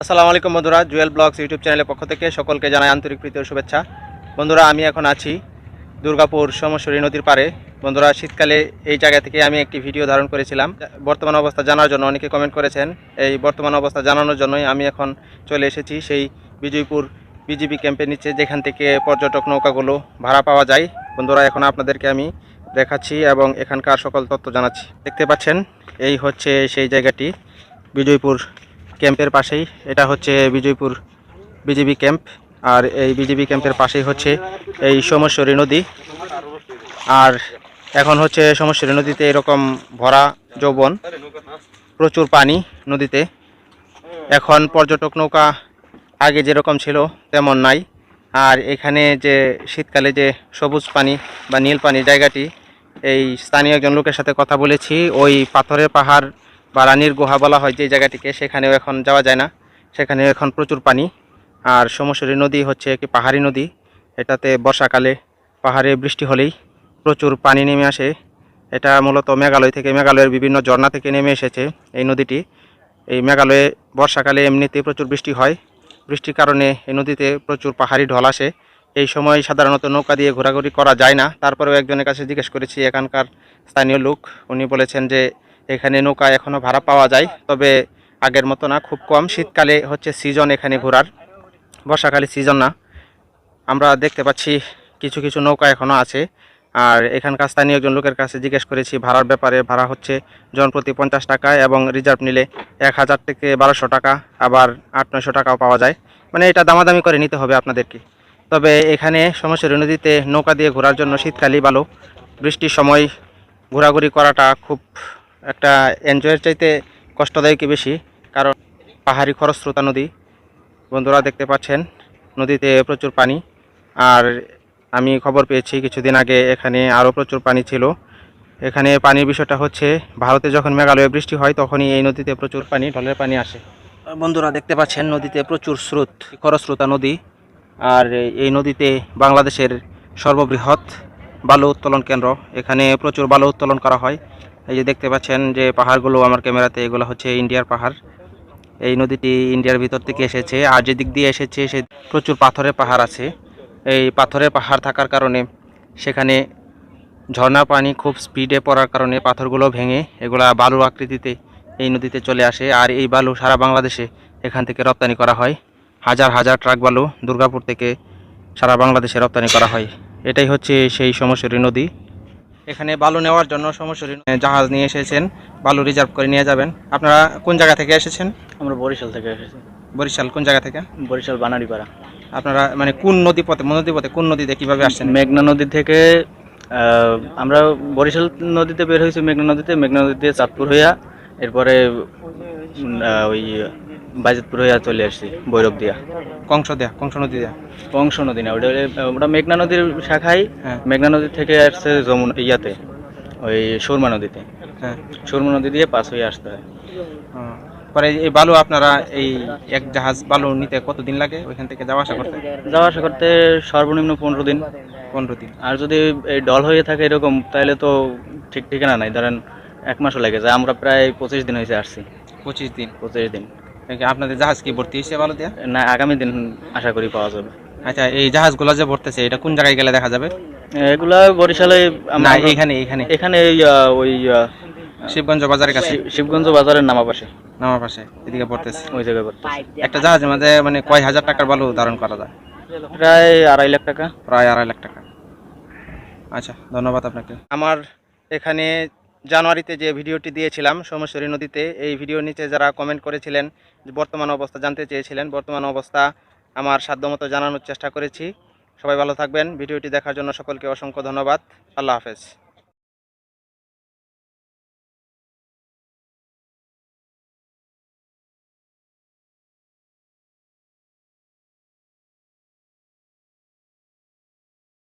আসসালামু আলাইকুম বন্ধুরা, জুয়েল ব্লগস ইউটিউব চ্যানেলের পক্ষ থেকে সকলকে জানাই আন্তরিক প্রীতি শুভেচ্ছা। বন্ধুরা, আমি এখন আছি দুর্গাপুর সমশ্বরী নদীর পাড়ে। বন্ধুরা, শীতকালে এই জায়গা থেকে আমি একটি ভিডিও ধারণ করেছিলাম। বর্তমান অবস্থা জানার জন্য অনেকে কমেন্ট করেছেন, এই বর্তমান অবস্থা জানানোর জন্যই আমি এখন চলে এসেছি সেই বিজয়পুর বিজিবি ক্যাম্পের নিচে, যেখান থেকে পর্যটক নৌকাগুলো ভাড়া পাওয়া যায়। বন্ধুরা, এখন আপনাদেরকে আমি দেখাচ্ছি এবং এখানকার সকল তথ্য জানাচ্ছি। দেখতে পাচ্ছেন, এই হচ্ছে সেই জায়গাটি, বিজয়পুর ক্যাম্পের পাশেই। এটা হচ্ছে বিজয়পুর বিজিবি ক্যাম্প। আর এই বিজিবি ক্যাম্পের পাশেই হচ্ছে এই সোমেশ্বরী নদী। আর এখন হচ্ছে সোমেশ্বরী নদীতে এরকম ভরা যৌবন, প্রচুর পানি নদীতে। এখন পর্যটক নৌকা আগে যেরকম ছিল তেমন নাই। আর এখানে যে শীতকালে যে সবুজ পানি বা নীল পানি জায়গাটি, এই স্থানীয় একজন লোকের সাথে কথা বলেছি। ওই পাথরের পাহাড় বা রানীর গুহা বলা হয় যে জায়গাটিকে, সেখানেও এখন যাওয়া যায় না। সেখানে এখন প্রচুর পানি। আর সোমেশ্বরী নদী হচ্ছে একটি পাহাড়ি নদী। এটাতে বর্ষাকালে পাহাড়ে বৃষ্টি হলেই প্রচুর পানি নেমে আসে। এটা মূলত মেঘালয় থেকে, মেঘালয়ের বিভিন্ন ঝর্ণা থেকে নেমে এসেছে এই নদীটি। এই মেঘালয়ে বর্ষাকালে এমনিতে প্রচুর বৃষ্টি হয়। বৃষ্টির কারণে এই নদীতে প্রচুর পাহাড়ি ঢল আসে। এই সময় সাধারণত নৌকা দিয়ে ঘোরাঘুরি করা যায় না। তারপরেও একজনের কাছে জিজ্ঞেস করেছি এখানকার স্থানীয় লোক। উনি বলেছেন যে এখানে নৌকা এখনও ভাড়া পাওয়া যায়, তবে আগের মতো না, খুব কম। শীতকালে হচ্ছে সিজন এখানে ঘোরার, বর্ষাকালে সিজন না। আমরা দেখতে পাচ্ছি কিছু কিছু নৌকা এখনও আছে। আর এখানকার স্থানীয় একজন লোকের কাছে জিজ্ঞেস করেছি, ভাড়ার ব্যাপারে ভাড়া হচ্ছে জনপ্রতি পঞ্চাশ টাকা এবং রিজার্ভ নিলে এক হাজার থেকে বারোশো টাকা, আবার আট নয়শো টাকাও পাওয়া যায়। মানে এটা দামাদামি করে নিতে হবে আপনাদেরকে। তবে এখানে সমস্যার নদীতে নৌকা দিয়ে ঘোরার জন্য শীতকালই ভালো। বৃষ্টির সময় ঘোরাঘুরি করাটা খুব একটা এনজয়ের চাইতে কষ্টদায়কই বেশি, কারণ পাহাড়ি খরস্রোতা নদী। বন্ধুরা দেখতে পাচ্ছেন, নদীতে প্রচুর পানি। আর আমি খবর পেয়েছি, কিছুদিন আগে এখানে আরও প্রচুর পানি ছিল। এখানে পানির বিষয়টা হচ্ছে, ভারতে যখন মেঘালয়ে বৃষ্টি হয়, তখনই এই নদীতে প্রচুর পানি, ঢলের পানি আসে। বন্ধুরা দেখতে পাচ্ছেন, নদীতে প্রচুর স্রোত, খরস্রোতা নদী। আর এই নদীতে বাংলাদেশের সর্ববৃহৎ বালু উত্তোলন কেন্দ্র। এখানে প্রচুর বালু উত্তোলন করা হয়। এই যে দেখতে পাচ্ছেন যে পাহাড়গুলো আমার ক্যামেরাতে, এগুলো হচ্ছে ইন্ডিয়ার পাহাড়। এই নদীটি ইন্ডিয়ার ভিতর থেকে এসেছে, আর যে দিক দিয়ে এসেছে সে প্রচুর পাথরের পাহাড় আছে। এই পাথরের পাহাড় থাকার কারণে সেখানে ঝর্ণা পানি খুব স্পিডে পড়ার কারণে পাথরগুলো ভেঙে এগুলা বালু আকৃতিতে এই নদীতে চলে আসে, আর এই বালু সারা বাংলাদেশে এখান থেকে রপ্তানি করা হয়। হাজার হাজার ট্রাক বালু দুর্গাপুর থেকে সারা বাংলাদেশে রপ্তানি করা হয়। এটাই হচ্ছে সেই সমস্যরী নদী। এখানে বালু নেওয়ার জন্য সমস্যরী জাহাজ নিয়ে এসেছেন। বালু রিজার্ভ করে নিয়ে যাবেন। আপনারা কোন জায়গা থেকে এসেছেন? আমরা বরিশাল থেকে এসেছি। বরিশাল কোন জায়গা থেকে? বরিশাল বানারিপাড়া। আপনারা মানে কোন নদী পথে নদী পথে কোন নদীতে কীভাবে আসছেন? মেঘনা নদী থেকে আমরা বরিশাল নদীতে বের হয়েছি মেঘনা নদীতে। মেঘনা নদীতে চাঁদপুর হইয়া এরপরে ওই বাইজাতপুর হইয়া চলে আসছি ভৈরব দিয়া। কংস দেয়া কংস নদী দেয়া? কংস নদী না ওটা ওটা মেঘনা নদীর শাখায় হ্যাঁ। মেঘনা নদী থেকে আসছে যমুনা ইয়াতে ওই সুরমা নদীতে। হ্যাঁ। সুরমা নদী দিয়ে পাস হয়ে আসতে হয়। পরে এই বালু আপনারা এই এক জাহাজ বালু নিতে কতদিন লাগে ওইখান থেকে যাওয়া আসা করতে? যাওয়া আসা করতে সর্বনিম্ন পনেরো দিন। পনেরো দিন। আর যদি এই ডল হয়ে থাকে এরকম তাহলে তো ঠিক ঠিকানা নাই। ধরেন এক মাসও লেগে যায়। আমরা প্রায় পঁচিশ দিন হয়েছে আসছি। পঁচিশ দিন। পঁচিশ দিন। আপনাদের জাহাজ কি ভর্তি হয়েছে ভালো দেয়া? না আগামী দিন আশা করি পাওয়া যাবে। আচ্ছা এই জাহাজগুলো যে ভরতেছে এটা কোন জায়গায় গেলে দেখা যাবে? এগুলা বরিশালে না আমরা এইখানে এইখানে এখানে এই, ওই শিবগঞ্জ বাজারের কাছে? শিবগঞ্জ বাজারের নামা পাশে নামার পাশে এদিকে পড়তেছে ওই জায়গায় করতে একটা জাহাজের মধ্যে মানে কয় হাজার টাকার বালু ধারণ করা যায়? প্রায় আড়াই লাখ টাকা। প্রায় আড়াই লাখ টাকা। আচ্ছা ধন্যবাদ আপনাকে। আমার এখানে জানুয়ারিতে যে ভিডিওটি দিয়েছিলাম, সোমেশ্বরী নদীতে, এই ভিডিও নিচে যারা কমেন্ট করেছিলেন বর্তমান অবস্থা জানতে চেয়েছিলেন, বর্তমান অবস্থা আমার সাধ্যমতো জানানোর চেষ্টা করেছি। সবাই ভালো থাকবেন। ভিডিওটি দেখার জন্য সকলকে অসংখ্য ধন্যবাদ। আল্লাহ হাফেজ।